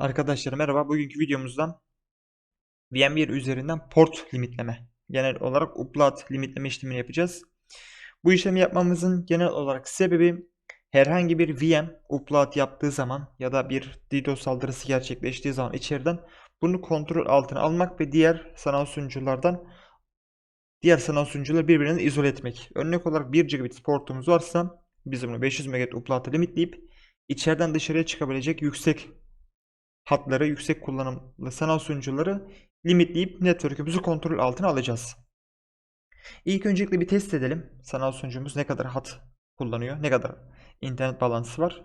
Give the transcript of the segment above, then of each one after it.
Arkadaşlar merhaba. Bugünkü videomuzdan VMware üzerinden port limitleme. Genel olarak upload limitleme işlemini yapacağız. Bu işlemi yapmamızın genel olarak sebebi herhangi bir VM upload yaptığı zaman ya da bir DDoS saldırısı gerçekleştiği zaman içeriden bunu kontrol altına almak ve diğer sanal sunuculardan diğer sanal sunucuları birbirinden izole etmek. Örnek olarak 1 gigabit portumuz varsa biz bunu 500 MB upload'a limitleyip içeriden dışarıya çıkabilecek yüksek hatları, yüksek kullanımlı sanal sunucuları limitleyip network'ümüzü kontrol altına alacağız. İlk öncelikle bir test edelim. Sanal sunucumuz ne kadar hat kullanıyor, ne kadar internet bağlantısı var.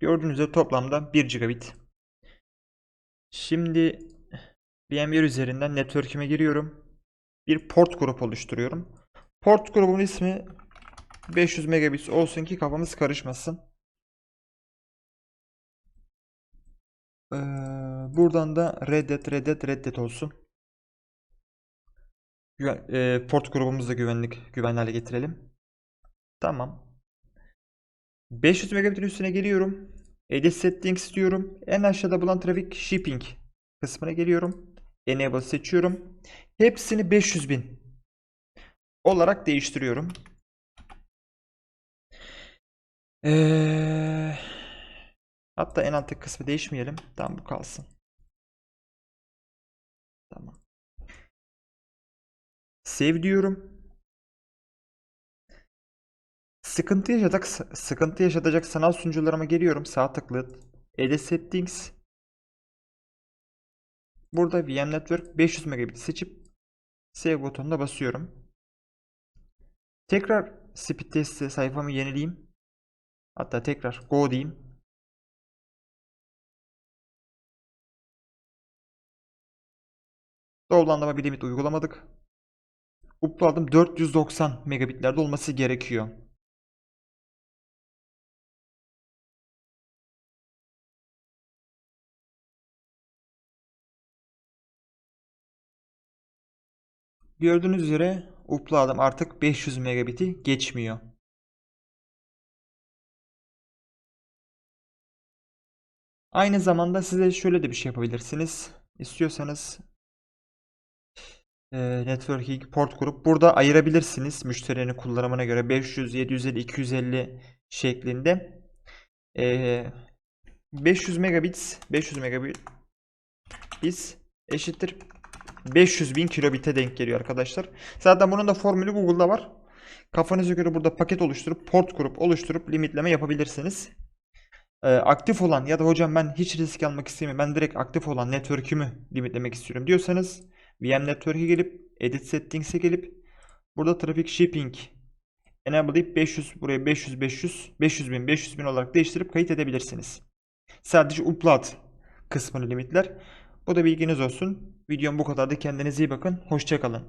Gördüğünüz üzere toplamda 1 gigabit. Şimdi VMware üzerinden network'ime giriyorum. Bir port grup oluşturuyorum. Port grubun ismi 500 megabit olsun ki kafamız karışmasın. Ee, buradan da reddet reddet reddet olsun. Güven, e, port grubumuzu da güvenlik güvenli hale getirelim. Tamam. 500 megabitin üstüne geliyorum. Edit settings diyorum. En aşağıda bulan trafik shipping kısmına geliyorum. Enable seçiyorum. Hepsini 500 bin olarak değiştiriyorum. Ee, hatta en alttaki kısmı değişmeyelim. Tamam bu kalsın. Tamam. Save diyorum. Sıkıntı yaşadık, sıkıntı yaşatacak sanal sunucularıma geliyorum. Sağ tıklı Edit Settings. Burada VM Network 500 megabit seçip Save butonuna basıyorum. Tekrar speed testi sayfamı yenileyim. Hatta tekrar Go diyeyim. Download'lama bir limit uygulamadık. Upload'ım 490 megabitlerde olması gerekiyor. Gördüğünüz üzere upload'ım artık 500 megabit'i geçmiyor. Aynı zamanda size şöyle de bir şey yapabilirsiniz. İstiyorsanız e, networking port kurup burada ayırabilirsiniz müşterinin kullanımına göre 500, 750, 250 şeklinde. E, 500 megabit 500 megabit biz eşittir 500 bin kilobite denk geliyor arkadaşlar. Zaten bunun da formülü Google'da var. Kafanıza göre burada paket oluşturup port kurup oluşturup limitleme yapabilirsiniz. Ee, aktif olan ya da hocam ben hiç risk almak istemiyorum. Ben direkt aktif olan network'ümü limitlemek istiyorum diyorsanız VM Network'e gelip Edit Settings'e gelip burada Traffic Shipping enable'layıp 500 buraya 500 500 500 bin 500 bin olarak değiştirip kayıt edebilirsiniz. Sadece upload kısmını limitler. Bu da bilginiz olsun. Videom bu kadardı. Kendinize iyi bakın. Hoşçakalın.